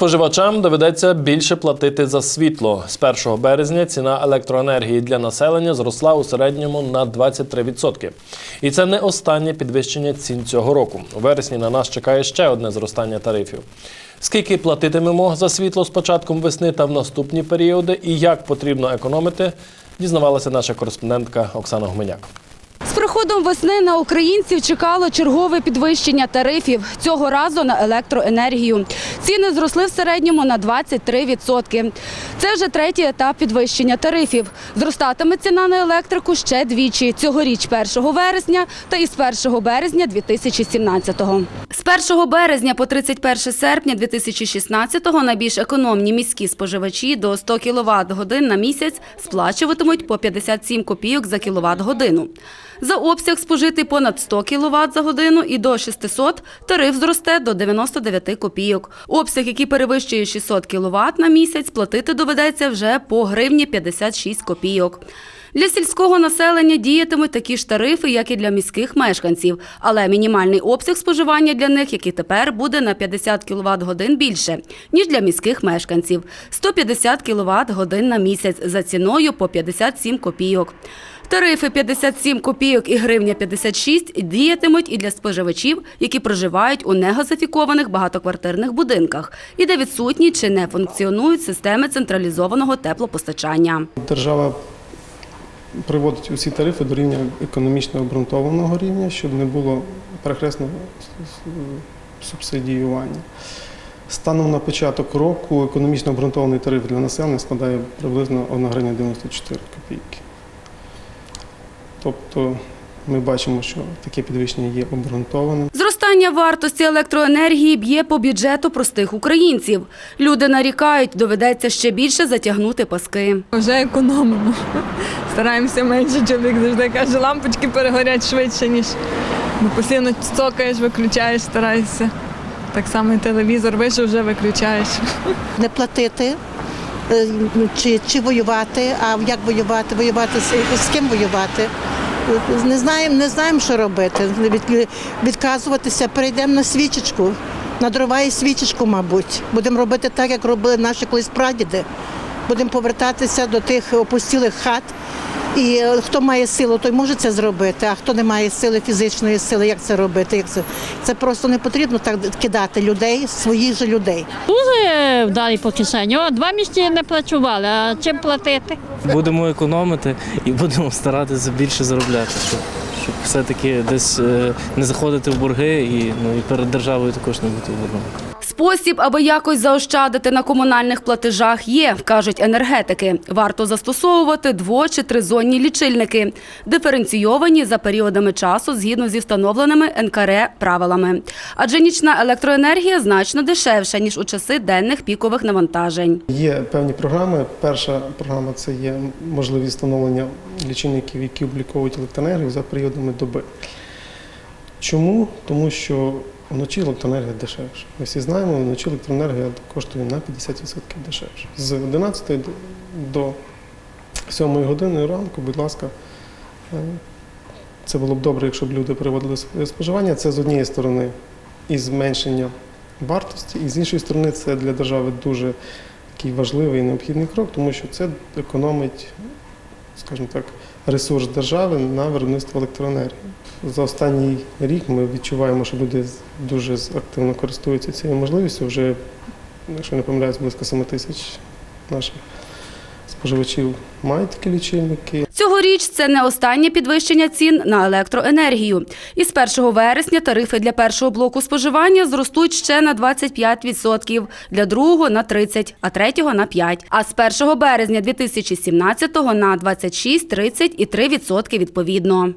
Споживачам доведеться більше платити за світло. З 1 березня ціна електроенергії для населення зросла у середньому на 23%. І це не останнє підвищення цін цього року. У вересні на нас чекає ще одне зростання тарифів. Скільки платитимемо за світло з початком весни та в наступні періоди, і як потрібно економити, дізнавалася наша кореспондентка Оксана Гуменяк. З приходом весни на українців чекало чергове підвищення тарифів. Цього разу на електроенергію. Ціни зросли в середньому на 23%. Це вже третій етап підвищення тарифів. Зростатиме ціна на електрику ще двічі. Цьогоріч 1 вересня та із 1 березня 2017-го. З 1 березня по 31 серпня 2016-го найбільш економні міські споживачі до 100 кВт годин на місяць сплачуватимуть по 57 копійок за кіловат годину. За обсяг спожитий понад 100 кВт за годину і до 600 тариф зросте до 99 копійок. Обсяг, який перевищує 600 кВт на місяць, платити доведеться вже по гривні 56 копійок. Для сільського населення діятимуть такі ж тарифи, як і для міських мешканців, але мінімальний обсяг споживання для них, як і тепер, буде на 50 кВт годин більше, ніж для міських мешканців – 150 кВт годин на місяць за ціною по 57 копійок. Тарифи 57 копійок і гривня 56 діятимуть і для споживачів, які проживають у негазифікованих багатоквартирних будинках і де відсутні чи не функціонують системи централізованого теплопостачання. Держава приводить усі тарифи до рівня економічно обґрунтованого рівня, щоб не було перехресного субсидіювання. Станом на початок року економічно обґрунтований тариф для населення складає приблизно 1 гривня 94 копійки. Тобто ми бачимо, що таке підвищення є обґрунтованим. Зростання вартості електроенергії б'є по бюджету простих українців. Люди нарікають, доведеться ще більше затягнути паски. Вже економимо. Стараємося менше. Чоловік завжди каже, лампочки перегорять швидше, ніж бо постійно цокаєш, виключаєш, стараєшся. Так само і телевізор вийшов, вже виключаєш. не платити чи, чи воювати. А як воювати? Воювати з, з ким воювати? Е, Не знаємо, не знаємо, що робити. Від, відказуватися, перейдемо на свічечку, на дрова свічечку, мабуть. Будемо робити так, як робили наші колись прадіди. Будемо повертатися до тих опустілих хат. І е, хто має силу, той може це зробити, а хто не має сили, фізичної сили, як це робити? Як це? це просто не потрібно так кидати людей, своїх же людей. Дуже вдалі по кишені. О, два місяці не працювали, а чим платити? Будемо економити і будемо старатися більше заробляти, щоб, щоб все-таки десь е, не заходити в борги і, ну, і перед державою також не бути в боргах. Спосіб, аби якось заощадити на комунальних платежах, є, кажуть енергетики. Варто застосовувати дво- чи тризонні лічильники, диференційовані за періодами часу згідно зі встановленими НКРЕ правилами. Адже нічна електроенергія значно дешевша, ніж у часи денних пікових навантажень. Є певні програми. Перша програма це є можливість встановлення лічильників, які обліковують електроенергію за періодами доби. Чому? Тому що вночі електроенергія дешевша. Ми всі знаємо, вночі електроенергія коштує на 50% дешевше. З 11 до- до 7 години ранку, будь ласка, е, це було б добре, якщо б люди переводили своє споживання. Це з однієї сторони і зменшення вартості, і з іншої сторони, це для держави дуже такий важливий і необхідний крок, тому що це економить, скажімо так, ресурс держави на виробництво електроенергії. За останній рік ми відчуваємо, що люди дуже активно користуються цією можливістю. Вже, якщо не помиляюсь, близько 7 тисяч наших споживачів мають такі лічильники. Цьогоріч це не останнє підвищення цін на електроенергію. Із 1 вересня тарифи для першого блоку споживання зростуть ще на 25%, для другого – на 30%, а третього – на 5%. А з 1 березня 2017 на 26, 30 і 3% відповідно.